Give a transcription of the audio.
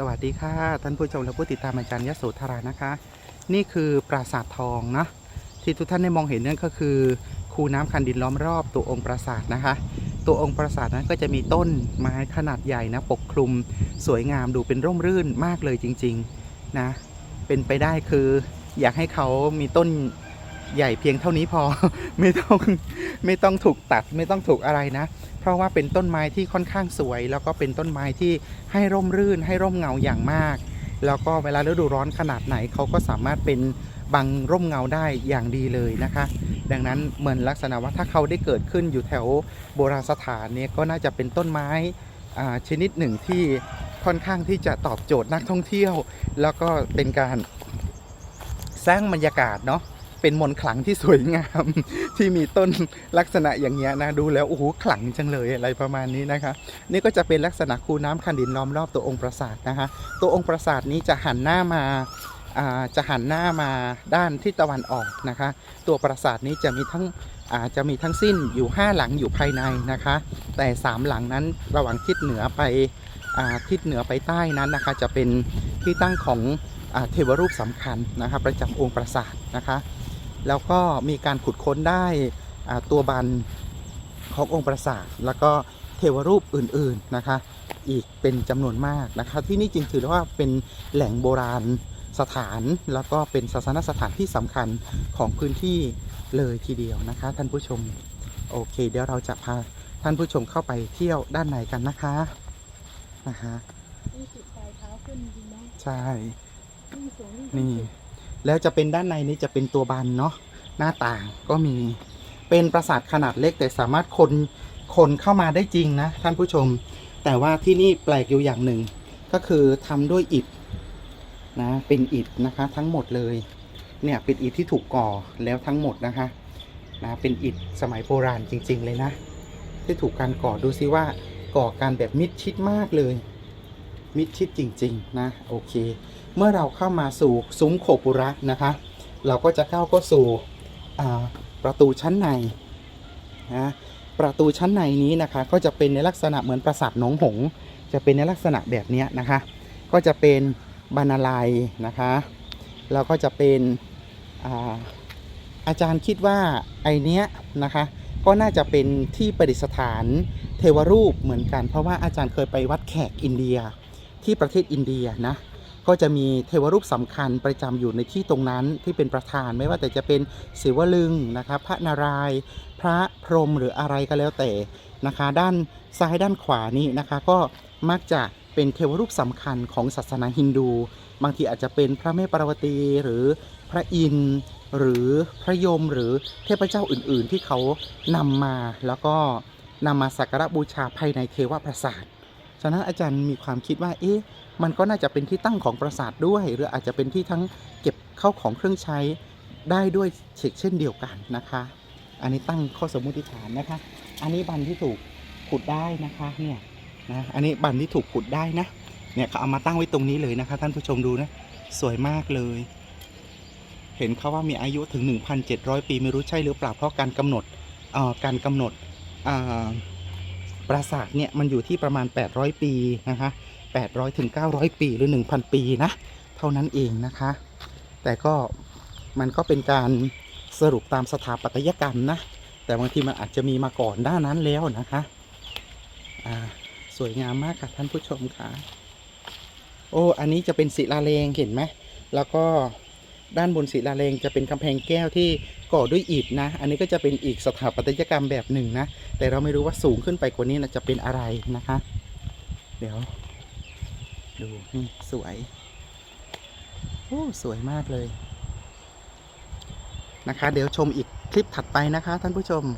สวัสดีค่ะ ท่านผู้ชมและผู้ติดตามอาจารย์ยโสธรานะคะ นี่คือปราสาททองนะที่ทุกท่านได้มองเห็นนั่นก็คือ คูน้ำคันดินล้อมรอบตัวองค์ปราสาทนะคะ ตัวองค์ปราสาทนั้นก็จะมีต้นไม้ขนาดใหญ่นะปกคลุมสวยงามดูเป็นร่มรื่นมากเลยจริงๆนะเป็นไปได้คืออยากให้เขามีต้น ใหญ่เพียงเท่านี้พอ ไม่ต้องไม่ต้องถูกตัดไม่ต้องถูกอะไรนะ เพราะว่าเป็นต้นไม้ที่ค่อนข้างสวย แล้วก็เป็นต้นไม้ที่ให้ร่มรื่น ให้ร่มเงาอย่างมาก แล้วก็เวลาฤดูร้อนขนาดไหนเขาก็สามารถเป็นบังร่มเงาได้อย่างดีเลยนะคะ ดังนั้นเหมือนลักษณะว่าถ้าเขาได้เกิดขึ้นอยู่แถวโบราณสถานเนี่ยก็น่าจะเป็นต้นไม้ชนิดหนึ่งที่ค่อนข้างที่จะตอบโจทย์นักท่องเที่ยว แล้วก็เป็นการสร้างบรรยากาศเนาะ เป็นมนต์ขลังที่สวยงาม ที่มีต้นลักษณะอย่างเงี้ยนะดูแล้วโอ้โหขลังจังเลยอะไรประมาณนี้นะคะ นี่ก็จะเป็นลักษณะคูน้ำคันดินล้อมรอบตัวองค์ปราสาทนะคะ ตัวองค์ปราสาทนี้จะหันหน้ามาจะหันหน้ามาด้านทิศตะวันออกนะคะ ตัวปราสาทนี้จะมีทั้งอาจะมีทั้งสิ้นอยู่ 5 หลังอยู่ภายในนะคะ แต่ 3 หลังนั้นระหว่างทิศเหนือไปอทิศเหนือไปใต้นั้นนะคะ จะเป็นที่ตั้งของอเทวรูปสำคัญนะคะ ประจำองค์ปราสาทนะคะ แล้วก็มีการขุดค้นได้อ่าตัวบันขององค์ปราสาทแล้วก็เทวรูปอื่นๆนะคะ อีกเป็นจำนวนมากนะคะ ที่นี่จริงถือว่าเป็นแหล่งโบราณสถานแล้วก็เป็นศาสนสถานที่สำคัญของพื้นที่เลยทีเดียวนะคะ ท่านผู้ชมโอเค เดี๋ยวเราจะพาท่านผู้ชมเข้าไปเที่ยวด้านในกันนะคะนะคะนี่สุดปลายเท้าขึ้นจริงเนาะใช่ยิ่งสูงยิ่งนี่สุด แล้วจะเป็นด้านในนี้จะเป็นตัวบันเนาะหน้าต่างก็มีเป็นปราสาทขนาดเล็กแต่สามารถคนคนเข้ามาได้จริงนะท่านผู้ชม แต่ว่าที่นี่แปลกอยู่อย่างหนึ่ง ก็คือทำด้วยอิฐนะเป็นอิฐนะคะทั้งหมดเลยเนี่ยเป็นอิฐที่ถูกก่อแล้วทั้งหมดนะคะนะเป็นอิฐสมัยโบราณจริง ๆ เลยนะ ที่ถูกการก่อดูซิว่าก่อการแบบมิดชิดมากเลย มิดชิดจริง ๆ นะ โอเค เมื่อเราเข้ามาสู่ซุ้มโคปุระนะคะ เราก็จะเข้าก็สู่ประตูชั้นในนะประตูชั้นในนี้นะคะก็จะเป็นในลักษณะเหมือนปราสาทหนองหงส์จะเป็นในลักษณะแบบนี้นะคะ ก็จะเป็นบรรลัยนะคะแล้วก็จะเป็นอาอาจารย์คิดว่าไอเนี้ยนะคะก็น่าจะเป็นที่ประดิษฐานเทวรูปเหมือนกัน เพราะว่าอาจารย์เคยไปวัดแขกอินเดียที่ประเทศอินเดียนะ ก็จะมีเทวรูปสำคัญประจำอยู่ในที่ตรงนั้นที่เป็นประธานไม่ว่าแต่จะเป็นศิวลึงนะคะพระนารายณ์พระพรหมหรืออะไรก็แล้วแต่นะคะ ด้านซ้ายด้านขวานี้นะคะ ก็มักจะเป็นเทวรูปสำคัญของศาสนาฮินดู บางทีอาจจะเป็นพระแม่ปารวตีหรือพระอินทร์หรือพระยมหรือเทพเจ้าอื่นๆ ที่เขานำมาแล้วก็นำมาสักการะบูชาภายในเทวปราสาทฉะนั้นอาจารย์มีความคิดว่าเอ๊ะ มันก็น่าจะเป็นที่ตั้งของปราสาทด้วย หรืออาจจะเป็นที่ทั้งเก็บเข้าของเครื่องใช้ได้ด้วยเช่นเดียวกันนะคะ อันนี้ตั้งข้อสมมติฐานนะคะ อันนี้บันที่ถูกขุดได้นะคะเนี่ยนะอันนี้บันที่ถูกขุดได้นะเนี่ยเขาเอามาตั้งไว้ตรงนี้เลยนะคะ ท่านผู้ชมดูนะสวยมากเลย เห็นเขาว่ามีอายุถึง 1,700 ปีไม่รู้ใช่หรือเปล่าเพราะการกำหนดอ่อการกำหนดอ่าปราสาทเนี่ยมันอยู่ที่ประมาณ 800 ปีนะคะ 800ถึง900 ปีหรือ 1,000 ปีนะ เท่านั้นเองนะคะ แต่ก็มันก็เป็นการสรุปตามสถาปัตยกรรมนะ แต่บางทีมันอาจจะมีมาก่อนด้านนั้นแล้วนะคะอ่าสวยงามมากค่ะท่านผู้ชมค่ะโอ้อันนี้จะเป็นศิลาแรงเห็นไหมแล้วก็ด้านบนศิลาแรงจะเป็นกำแพงแก้วที่ก่อด้วยอิฐนะ อันนี้ก็จะเป็นอีกสถาปัตยกรรมแบบหนึ่งนะ แต่เราไม่รู้ว่าสูงขึ้นไปกว่านี้นะจะเป็นอะไรนะคะ เดี๋ยว ดูนี่สวย โอ้สวยมากเลย นะคะ เดี๋ยวชมอีกคลิปถัดไปนะคะท่านผู้ชม